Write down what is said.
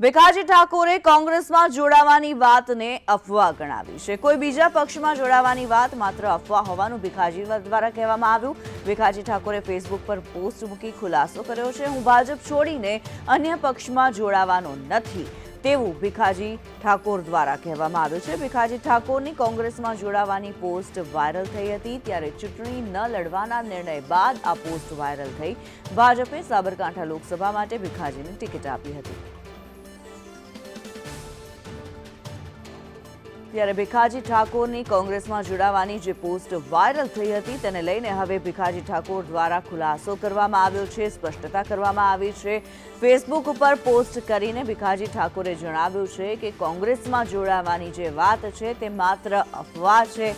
ભીખાજી ઠાકોરે કોંગ્રેસમાં જોડાવાની વાતને અફવા ગણાવી છે. કોઈ બીજા પક્ષમાં જોડાવાની વાત માત્ર અફવા હોવાનું ભીખાજી દ્વારા કહેવામાં આવ્યું. ભીખાજી ઠાકોરે ફેસબુક પર પોસ્ટ મૂકી ખુલાસો કર્યો છે. હું ભાજપ છોડીને અન્ય પક્ષમાં જોડાવાનો નથી તેવું ભીખાજી ઠાકોર દ્વારા કહેવામાં આવ્યું છે. ભીખાજી ઠાકોરની કોંગ્રેસમાં જોડાવાની પોસ્ટ વાયરલ થઈ હતી. ત્યારે ચૂંટણી ન લડવાના નિર્ણય બાદ આ પોસ્ટ વાયરલ થઈ. ભાજપે સાબરકાંઠા લોકસભા માટે ભીખાજીને ટિકિટ આપી હતી. ત્યારે ભીખાજી ઠાકોરની કોંગ્રેસમાં જોડાવાની જે પોસ્ટ વાયરલ થઈ હતી તેને લઈને હવે ભીખાજી ઠાકોર દ્વારા ખુલાસો કરવામાં આવ્યો છે, સ્પષ્ટતા કરવામાં આવી છે. ફેસબુક ઉપર પોસ્ટ કરીને ભીખાજી ઠાકોરે જણાવ્યું છે કે કોંગ્રેસમાં જોડાવાની જે વાત છે તે માત્ર અફવા છે.